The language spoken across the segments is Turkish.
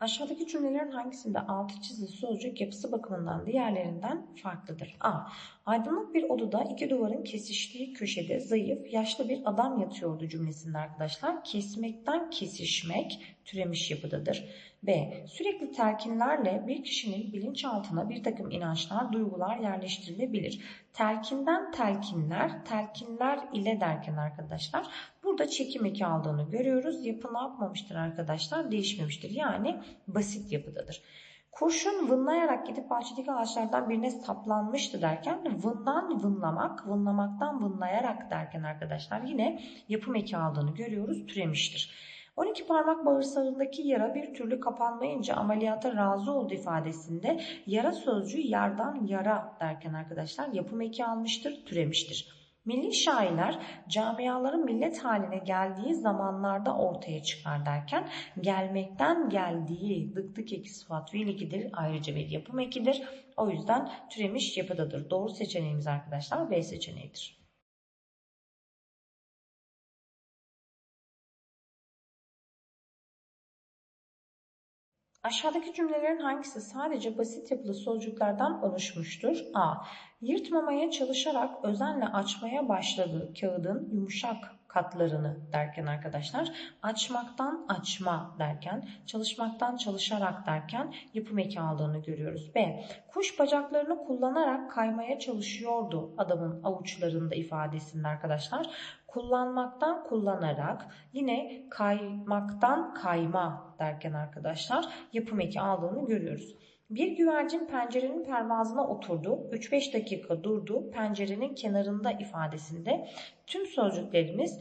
Aşağıdaki cümlelerin hangisinde altı çizili sözcük yapısı bakımından diğerlerinden farklıdır? A. Aydınlık bir odada iki duvarın kesiştiği köşede zayıf, yaşlı bir adam yatıyordu cümlesinde arkadaşlar. Kesmekten kesişmek türemiş yapıdadır. B. Sürekli telkinlerle bir kişinin bilinçaltına bir takım inançlar, duygular yerleştirilebilir. Telkinden telkinler, telkinler ile derken arkadaşlar burada çekim eki aldığını görüyoruz. Yapı ne yapmamıştır arkadaşlar? Değişmemiştir. Yani basit yapıdadır. Kurşun vınlayarak gidip bahçedeki ağaçlardan birine saplanmıştı derken vından vınlamak, vınlamaktan vınlayarak derken arkadaşlar yine yapım eki aldığını görüyoruz. Türemiştir. 12 parmak bağırsağındaki yara bir türlü kapanmayınca ameliyata razı oldu ifadesinde yara sözcüğü yardan yara derken arkadaşlar yapım eki almıştır, türemiştir. Milli şairler camiaların millet haline geldiği zamanlarda ortaya çıkar derken gelmekten geldiği dıktık eki sıfat fiil ekidir ayrıca bir yapım ekidir. O yüzden türemiş yapıdadır. Doğru seçeneğimiz arkadaşlar B seçeneğidir. Aşağıdaki cümlelerin hangisi sadece basit yapılı sözcüklerden oluşmuştur? A. Yırtmamaya çalışarak özenle açmaya başladığı kağıdın yumuşak katlarını derken arkadaşlar açmaktan açma derken çalışmaktan çalışarak derken yapım eki aldığını görüyoruz. B. Kuş bacaklarını kullanarak kaymaya çalışıyordu adamın avuçlarında ifadesinde arkadaşlar. Kullanmaktan kullanarak yine kaymaktan kayma derken arkadaşlar yapım eki aldığını görüyoruz. Bir güvercin pencerenin pervazına oturdu, 3-5 dakika durdu, pencerenin kenarında ifadesinde tüm sözcüklerimiz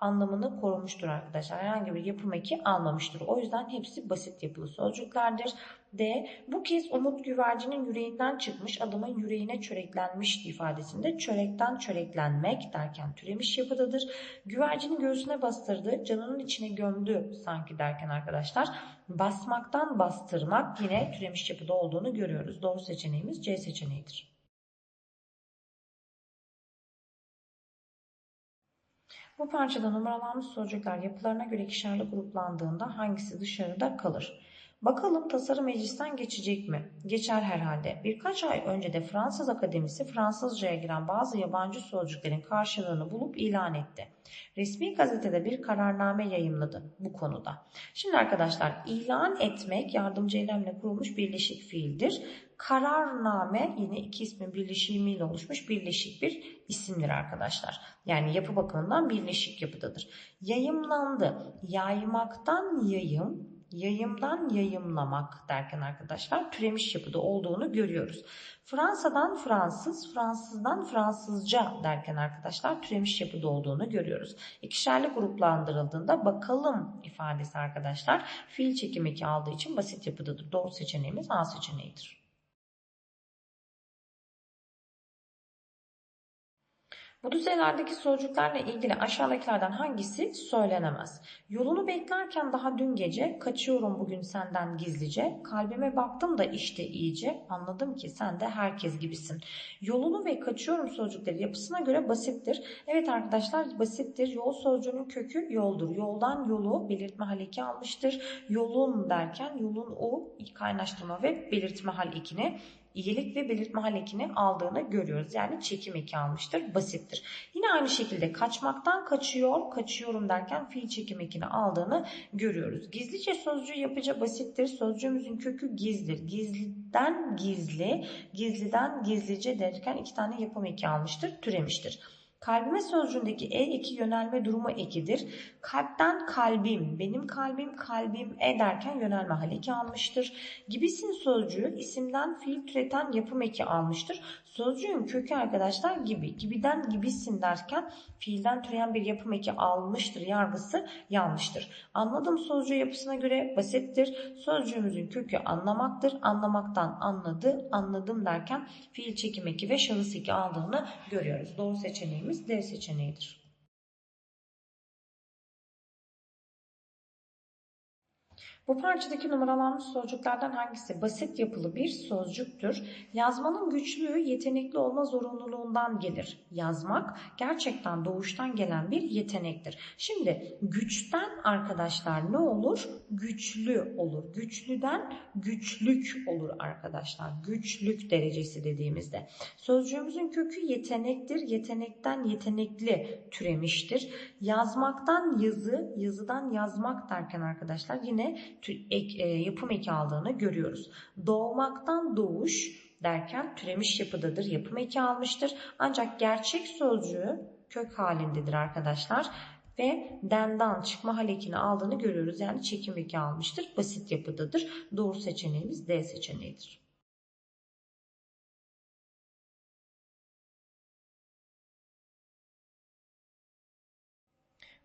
anlamını korumuştur arkadaşlar. Herhangi bir yapım eki almamıştır. O yüzden hepsi basit yapılı sözcüklerdir. D. Bu kez Umut güvercinin yüreğinden çıkmış adamın yüreğine çöreklenmiş ifadesinde çörekten çöreklenmek derken türemiş yapıdadır. Güvercinin göğsüne bastırdı, canının içine gömdü sanki derken arkadaşlar basmaktan bastırmak yine türemiş yapıda olduğunu görüyoruz. Doğru seçeneğimiz C seçeneğidir. Bu parçada numaralanmış sözcükler yapılarına göre ikişerli gruplandığında hangisi dışarıda kalır? Bakalım tasarım meclisten geçecek mi? Geçer herhalde. Birkaç ay önce de Fransız Akademisi Fransızcaya giren bazı yabancı sözcüklerin karşılığını bulup ilan etti. Resmi gazetede bir kararname yayımladı bu konuda. Şimdi arkadaşlar ilan etmek yardımcı eylemle kurulmuş birleşik fiildir. Kararname yine iki ismin birleşimiyle oluşmuş birleşik bir isimdir arkadaşlar. Yani yapı bakımından birleşik yapıdadır. Yayımlandı. Yaymaktan yayım, yayımdan yayımlamak derken arkadaşlar türemiş yapıda olduğunu görüyoruz. Fransa'dan Fransız, Fransızdan Fransızca derken arkadaşlar türemiş yapıda olduğunu görüyoruz. İkişerli gruplandırıldığında bakalım ifadesi arkadaşlar fiil çekim eki aldığı için basit yapıdadır. Doğru seçeneğimiz A seçeneğidir. Bu düzeylerdeki sözcüklerle ilgili aşağıdakilerden hangisi söylenemez? Yolunu beklerken daha dün gece kaçıyorum bugün senden gizlice. Kalbime baktım da işte iyice anladım ki sen de herkes gibisin. Yolunu ve kaçıyorum sözcükleri yapısına göre basittir. Evet arkadaşlar basittir. Yol sözcüğünün kökü yoldur. Yoldan yolu belirtme hal eki almıştır. Yolun derken yolun o kaynaştırma ve belirtme hal ekini iyilik ve belirtme hal ekini aldığını görüyoruz. Yani çekim eki almıştır. Basittir. Yine aynı şekilde kaçmaktan kaçıyor, kaçıyorum derken fiil çekim ekini aldığını görüyoruz. Gizlice sözcüğü yapıca basittir. Sözcüğümüzün kökü gizdir. Gizliden gizli, gizliden gizlice derken iki tane yapım eki almıştır. Türemiştir. Kalbime sözcüğündeki e eki yönelme durumu ekidir. Kalpten kalbim, benim kalbim kalbim e derken yönelme hal eki almıştır. Gibisin sözcüğü isimden fiil türeten yapım eki almıştır. Sözcüğün kökü arkadaşlar gibi. Gibiden gibisin derken fiilden türeyen bir yapım eki almıştır. Yargısı yanlıştır. Anladım sözcüğü yapısına göre basittir. Sözcüğümüzün kökü anlamaktır. Anlamaktan anladı, anladım derken fiil çekim eki ve şahıs eki aldığını görüyoruz. Doğru seçeneğimiz D seçeneğidir. Bu parçadaki numaralanmış sözcüklerden hangisi basit yapılı bir sözcüktür? Yazmanın güçlüğü yetenekli olma zorunluluğundan gelir. Yazmak gerçekten doğuştan gelen bir yetenektir. Şimdi güçten arkadaşlar ne olur? Güçlü olur. Güçlüden güçlük olur arkadaşlar. Güçlük derecesi dediğimizde. Sözcüğümüzün kökü yetenektir. Yetenekten yetenekli türemiştir. Yazmaktan yazı, yazıdan yazmak derken arkadaşlar yine e, yapım eki aldığını görüyoruz. Doğmaktan doğuş derken türemiş yapıdadır. Yapım eki almıştır. Ancak gerçek sözcüğü kök halindedir arkadaşlar. Ve dendan çıkma hal ekini aldığını görüyoruz. Yani çekim eki almıştır. Basit yapıdadır. Doğru seçeneğimiz D seçeneğidir.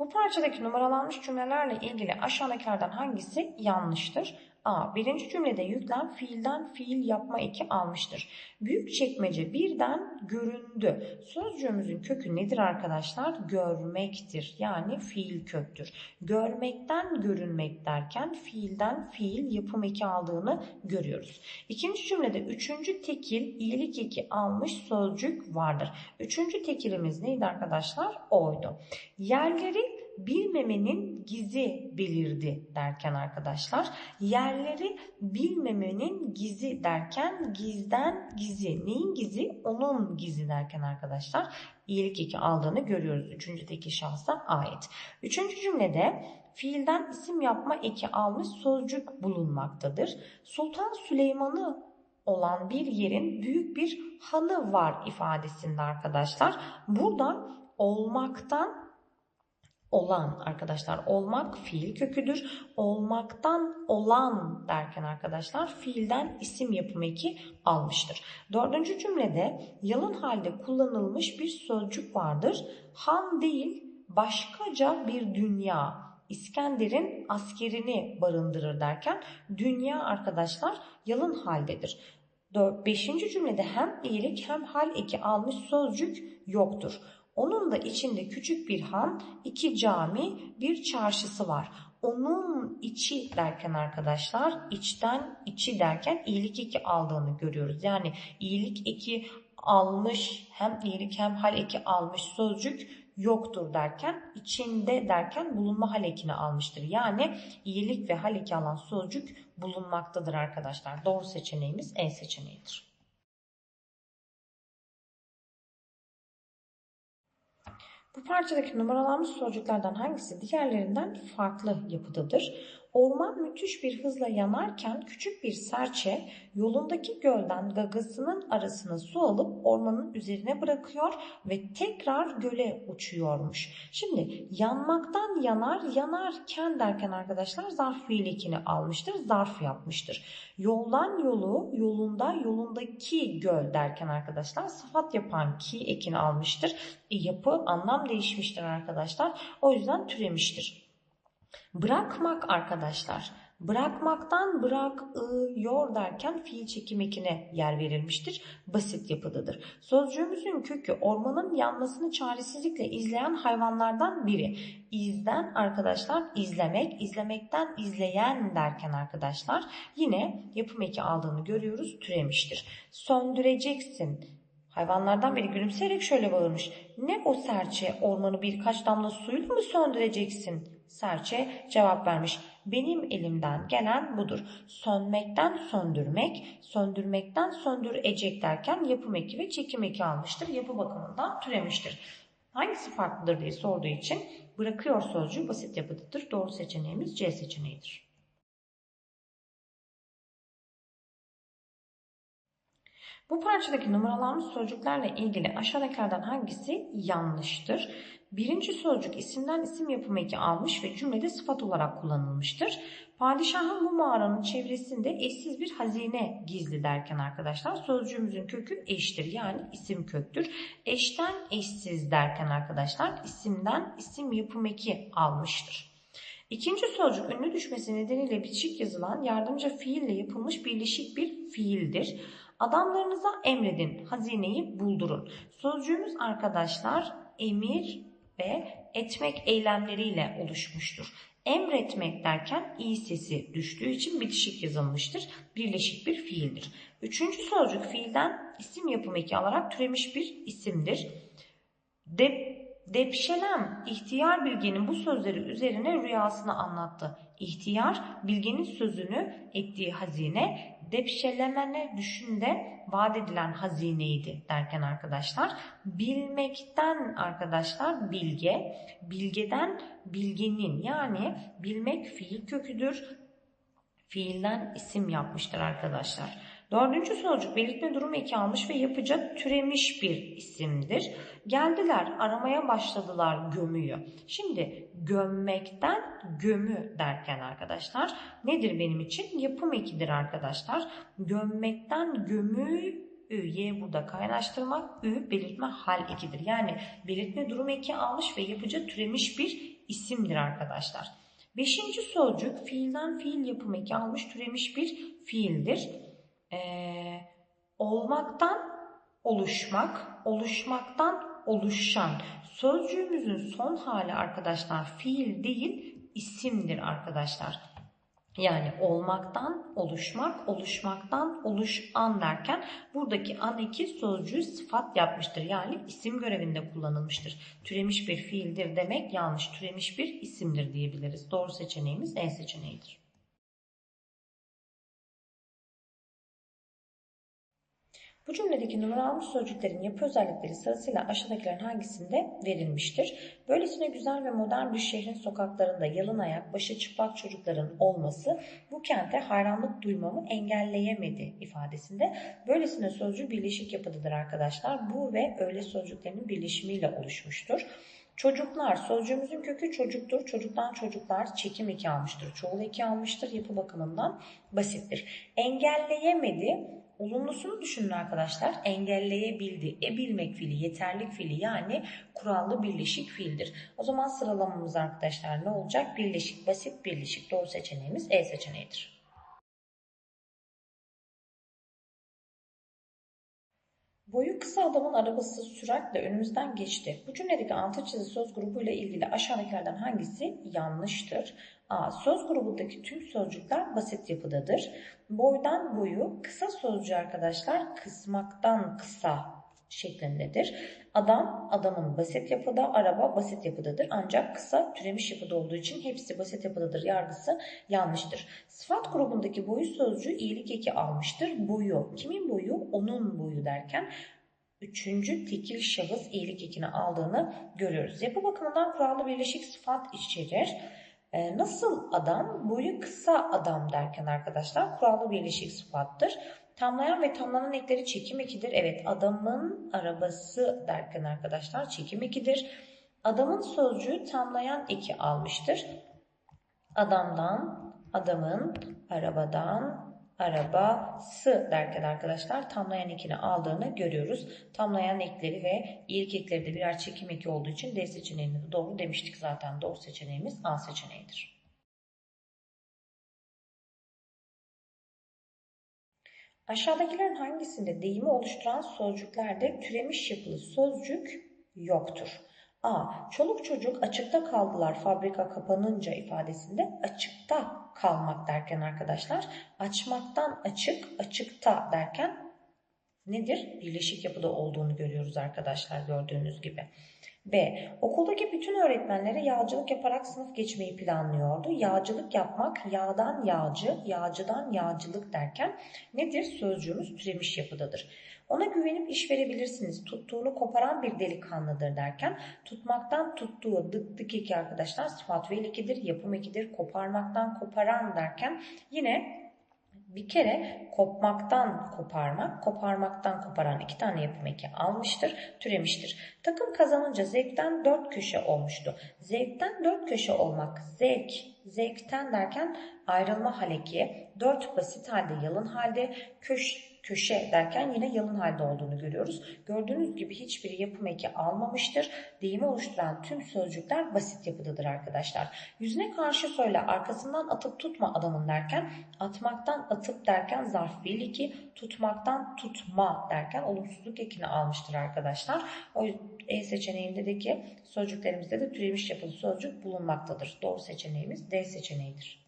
Bu parçadaki numaralanmış cümlelerle ilgili aşağıdakilerden hangisi yanlıştır? A. Birinci cümlede yüklem fiilden fiil yapma eki almıştır. Büyük çekmece birden göründü. Sözcüğümüzün kökü nedir arkadaşlar? Görmektir. Yani fiil köktür. Görmekten görünmek derken fiilden fiil yapım eki aldığını görüyoruz. İkinci cümlede üçüncü tekil iyilik eki almış sözcük vardır. Üçüncü tekilimiz neydi arkadaşlar? Oydu. Yerleri bilmemenin gizi belirdi derken arkadaşlar yerleri bilmemenin gizi derken gizden gizi neyin gizi onun gizi derken arkadaşlar iyilik eki aldığını görüyoruz üçüncüdeki şahsa ait. Üçüncü cümlede fiilden isim yapma eki almış sözcük bulunmaktadır. Sultan Süleyman'ı olan bir yerin büyük bir hanı var ifadesinde arkadaşlar. Burada olmaktan olan arkadaşlar olmak fiil köküdür. Olmaktan olan derken arkadaşlar fiilden isim yapım eki almıştır. Dördüncü cümlede yalın halde kullanılmış bir sözcük vardır. Han değil başkaca bir dünya İskender'in askerini barındırır derken dünya arkadaşlar yalın haldedir. Beşinci cümlede hem iyilik hem hal eki almış sözcük yoktur. Onun da içinde küçük bir han, iki cami, bir çarşısı var. Onun içi derken arkadaşlar içten içi derken iyilik eki aldığını görüyoruz. Yani iyilik eki almış hem iyilik hem hal eki almış sözcük yoktur derken içinde derken bulunma hal ekini almıştır. Yani iyilik ve hal eki alan sözcük bulunmaktadır arkadaşlar. Doğru seçeneğimiz E seçeneğidir. Bu parçadaki numaralanmış sözcüklerden hangisi diğerlerinden farklı yapıdadır? Orman müthiş bir hızla yanarken küçük bir serçe yolundaki gölden gagasının arasına su alıp ormanın üzerine bırakıyor ve tekrar göle uçuyormuş. Şimdi yanmaktan yanar, yanarken derken arkadaşlar zarf fiil ekini almıştır, zarf yapmıştır. Yoldan yolu, yolunda, yolundaki göl derken arkadaşlar sıfat yapan ki ekini almıştır. E, yapı, anlam değişmiştir arkadaşlar. O yüzden türemiştir. Bırakmak arkadaşlar. Bırakmaktan bırakıyor derken fiil çekim ekine yer verilmiştir. Basit yapıdadır. Sözcüğümüzün kökü ormanın yanmasını çaresizlikle izleyen hayvanlardan biri. İzden arkadaşlar izlemek, izlemekten izleyen derken arkadaşlar yine yapım eki aldığını görüyoruz türemiştir. Söndüreceksin. Hayvanlardan biri gülümseyerek şöyle bağırmış. Ne o serçe ormanı birkaç damla suyla mı söndüreceksin? Serçe cevap vermiş. Benim elimden gelen budur. Sönmekten söndürmek, söndürmekten söndürecek derken yapım eki ve çekim eki almıştır. Yapı bakımından türemiştir. Hangisi farklıdır diye sorduğu için bırakıyor sözcüğü basit yapıdadır. Doğru seçeneğimiz C seçeneğidir. Bu parçadaki numaralanmış sözcüklerle ilgili aşağıdakilerden hangisi yanlıştır? Birinci sözcük isimden isim yapım eki almış ve cümlede sıfat olarak kullanılmıştır. Padişahın bu mağaranın çevresinde eşsiz bir hazine gizli derken arkadaşlar sözcüğümüzün kökü eştir yani isim köktür. Eşten eşsiz derken arkadaşlar isimden isim yapım eki almıştır. İkinci sözcük ünlü düşmesi nedeniyle bitişik yazılan yardımcı fiille yapılmış birleşik bir fiildir. Adamlarınıza emredin, hazineyi buldurun. Sözcüğümüz arkadaşlar emir ve etmek eylemleriyle oluşmuştur. Emretmek derken i sesi düştüğü için bitişik yazılmıştır. Birleşik bir fiildir. Üçüncü sözcük fiilden isim yapım eki alarak türemiş bir isimdir. De, depşelem ihtiyar bilgenin bu sözleri üzerine rüyasını anlattı. İhtiyar bilgenin sözünü ettiği hazine depşelemene düşünde vaat edilen hazineydi derken arkadaşlar bilmekten arkadaşlar bilge bilgeden bilgenin yani bilmek fiil köküdür fiilden isim yapmıştır arkadaşlar. Dördüncü sözcük belirtme durum eki almış ve yapıca türemiş bir isimdir. Geldiler aramaya başladılar gömüyü. Şimdi gömmekten gömü derken arkadaşlar nedir benim için? Yapım ekidir arkadaşlar. Gömmekten gömü Ü, Y burada kaynaştırmak, Ü belirtme hal ekidir. Yani belirtme durum eki almış ve yapıca türemiş bir isimdir arkadaşlar. Beşinci sözcük fiilden fiil yapım eki almış türemiş bir fiildir e, olmaktan oluşmak, oluşmaktan oluşan. Sözcüğümüzün son hali arkadaşlar fiil değil isimdir arkadaşlar. Yani olmaktan oluşmak, oluşmaktan oluşan derken buradaki an eki sözcüğü sıfat yapmıştır. Yani isim görevinde kullanılmıştır. Türemiş bir fiildir demek yanlış. Türemiş bir isimdir diyebiliriz. Doğru seçeneğimiz E seçeneğidir. Bu cümledeki numaralanmış sözcüklerin yapı özellikleri sırasıyla aşağıdakilerin hangisinde verilmiştir? Böylesine güzel ve modern bir şehrin sokaklarında yalın ayak, başı çıplak çocukların olması bu kente hayranlık duymamı engelleyemedi ifadesinde. Böylesine sözcüğü birleşik yapıdadır arkadaşlar. Bu ve öyle sözcüklerinin birleşimiyle oluşmuştur. Çocuklar, sözcüğümüzün kökü çocuktur. Çocuktan çocuklar çekim eki almıştır. Çoğul eki almıştır. Yapı bakımından basittir. Engelleyemedi Olumlusunu düşünün arkadaşlar. Engelleyebildi. E bilmek fiili, yeterlik fiili yani kurallı birleşik fiildir. O zaman sıralamamız arkadaşlar ne olacak? Birleşik, basit birleşik. Doğru seçeneğimiz E seçeneğidir. Boyu kısa adamın arabası süratle önümüzden geçti. Bu cümledeki altı çizili söz grubuyla ilgili aşağıdakilerden hangisi yanlıştır? A. Söz grubundaki tüm sözcükler basit yapıdadır. Boydan boyu kısa sözcüğü arkadaşlar kısmaktan kısa şeklindedir. Adam, adamın basit yapıda, araba basit yapıdadır. Ancak kısa türemiş yapıda olduğu için hepsi basit yapıdadır yargısı yanlıştır. Sıfat grubundaki boyu sözcüğü iyilik eki almıştır. Boyu, kimin boyu? Onun boyu derken üçüncü tekil şahıs iyilik ekini aldığını görüyoruz. Yapı bakımından kurallı birleşik sıfat içerir. Ee, nasıl adam? Boyu kısa adam derken arkadaşlar kurallı birleşik sıfattır. Tamlayan ve tamlanan ekleri çekim ekidir. Evet adamın arabası derken arkadaşlar çekim ekidir. Adamın sözcüğü tamlayan eki almıştır. Adamdan, adamın, arabadan, arabası derken arkadaşlar tamlayan ekini aldığını görüyoruz. Tamlayan ekleri ve ilk ekleri de birer çekim eki olduğu için D seçeneğini de doğru demiştik zaten. Doğru seçeneğimiz A seçeneğidir. Aşağıdakilerin hangisinde deyimi oluşturan sözcüklerde türemiş yapılı sözcük yoktur? A. Çoluk çocuk açıkta kaldılar fabrika kapanınca ifadesinde açıkta kalmak derken arkadaşlar açmaktan açık açıkta derken nedir? Birleşik yapıda olduğunu görüyoruz arkadaşlar gördüğünüz gibi. B. Okuldaki bütün öğretmenlere yağcılık yaparak sınıf geçmeyi planlıyordu. Yağcılık yapmak yağdan yağcı, yağcıdan yağcılık derken nedir? Sözcüğümüz türemiş yapıdadır. Ona güvenip iş verebilirsiniz. Tuttuğunu koparan bir delikanlıdır derken tutmaktan tuttuğu dık dık iki arkadaşlar sıfat ve ikidir, yapım ikidir. Koparmaktan koparan derken yine bir kere kopmaktan koparmak, koparmaktan koparan iki tane yapım eki almıştır, türemiştir. Takım kazanınca zevkten dört köşe olmuştu. Zevkten dört köşe olmak, zevk, zevkten derken ayrılma haleki, dört basit halde, yalın halde, köş, köşe derken yine yalın halde olduğunu görüyoruz. Gördüğünüz gibi hiçbir yapım eki almamıştır. Deyimi oluşturan tüm sözcükler basit yapıdadır arkadaşlar. Yüzüne karşı söyle arkasından atıp tutma adamın derken atmaktan atıp derken zarf fiil eki tutmaktan tutma derken olumsuzluk ekini almıştır arkadaşlar. O E seçeneğindeki sözcüklerimizde de türemiş yapılı sözcük bulunmaktadır. Doğru seçeneğimiz D seçeneğidir.